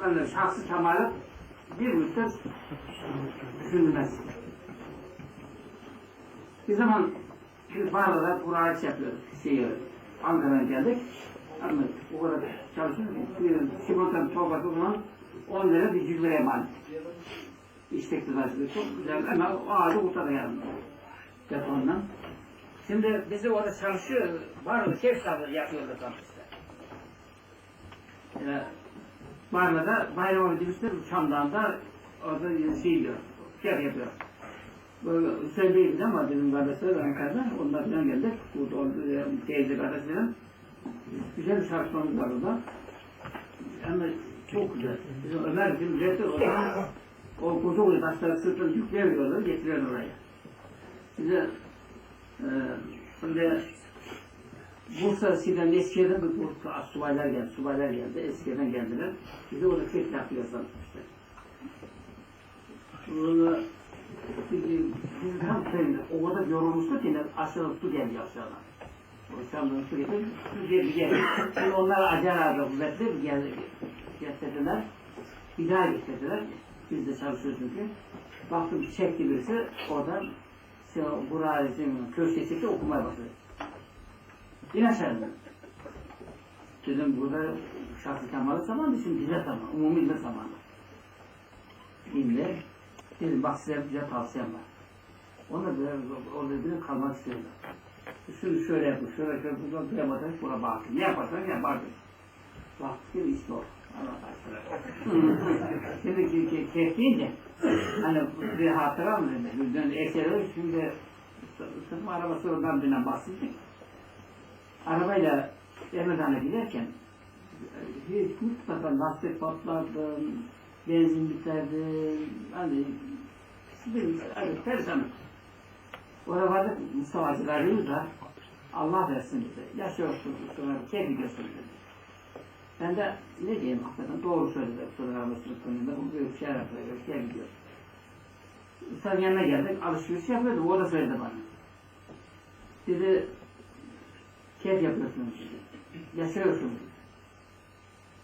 böyle şahsı kemalı bir müddet düşünülmez. Bir zaman biz Bağda'da Kur'an yapıyoruz. Şey, Ankara'dan geldik. Ama o kadar çalışıyoruz. Bir sigortanın torbası o zaman 10 lira bir cüzlere emanet. İstekli başlıyor. Çok güzel ama o ağacı kurtardı yani. Depondan. Şimdi bizi orada çalışıyor. Var mı? Keyif sağlığı yapıyorlar kampüste. Ee, Barla'da bayram ödülüsü Şam'dan orada şey diyor. Keyif yapıyor. Böyle söyleyeyim ama bizim kardeşler Ankara'da. Onlar falan geldik. Bu orada teyze kardeşlerim. Güzel bir çalışmamız var orada. Ama çok güzel. Bizim Ömer bizim rektör o zaman o koca koca taşları sırtını yükleyemiyorlar, getiriyor oraya. Bize e, şimdi Bursa Sinan Eskiye'den bir Bursa subaylar geldi, subaylar geldi, Eskiye'den geldiler. Bize orada tek yapıyor sanmışlar. Burada biz, tam sevindik. O kadar yorulmuştuk ki aşağıdan su geliyor aşağıdan. Şam'dan su getirdi, su geldi geldi. Şimdi onlar acar ağırda kuvvetli geldi, getirdiler. Bir daha getirdiler. Biz de çalışıyoruz çünkü. Baktım çekti birisi oradan şey, Burhan'ın köşesi okumaya başladı. Yine sarıldı. Dedim burada şahsı zamanı şimdi bize zaman, umumi bize zamanı. Şimdi dedim bak size bize tavsiyem var. Ona da orada bir kalmak istiyorlar. Şunu şöyle yapın, şöyle şöyle buradan buraya bakın, buna bakın. Ne yaparsan yap, bakın. Bak, bir işte o. Şimdi ki, ki, keyifliyince, hani bir hatıra mı dedi, bizden eseri şimdi sırf arabası oradan birine bahsettik. Arabayla Emre'den giderken hiç mutlaka lastik patlardı, benzin biterdi, hani bir hani perişan. Oraya vardık Mustafa Hacı'yı arıyoruz da Allah versin bize. Yaşıyorsunuz, sonra keyfi gösterin dedi. Ben de ne diyeyim hakikaten doğru söyledi. Arabasını koyduğunda bu bir şey yapıyor, bir şey gidiyor. Usta'nın yanına geldik, alışveriş yapıyordu, o da söyledi bana. Dedi, keyif yapıyorsunuz. Yaşıyorsunuz.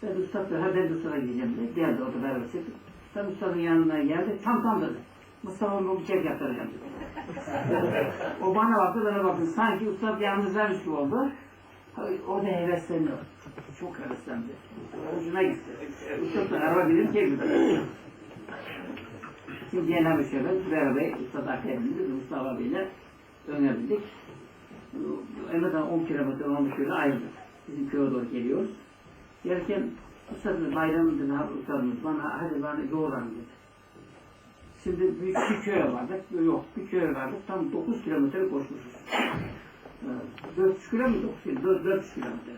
Ben usta da, ha ben ustana gideceğim dedi. Geldi orada beraber çıktık. Sen ustanın yanına geldi, tam tam dedi. Mustafa bu bir keyif yaptıracağım dedi. o bana baktı, bana baktı. Sanki usta yalnızlarmış gibi oldu. O da hevesleniyor. Çok heveslendi. Hoşuna gitti. Usta araba bizim keyif Şimdi Cenab-ı Şöyle beraber Usta Akademi'de Mustafa abiyle önerdik. Emre'den 10 kilometre 15 kilo ayrıldık. Bizim köye doğru geliyoruz. Gelirken Usta'nın bayramında ne Usta'mız bana hadi bana yoğuran dedi. Şimdi büyük bir köye vardık. Yok bir köye vardık. Tam 9 kilometre koşmuşuz. 400 kilo mu 9 kilo? 400 kilometre.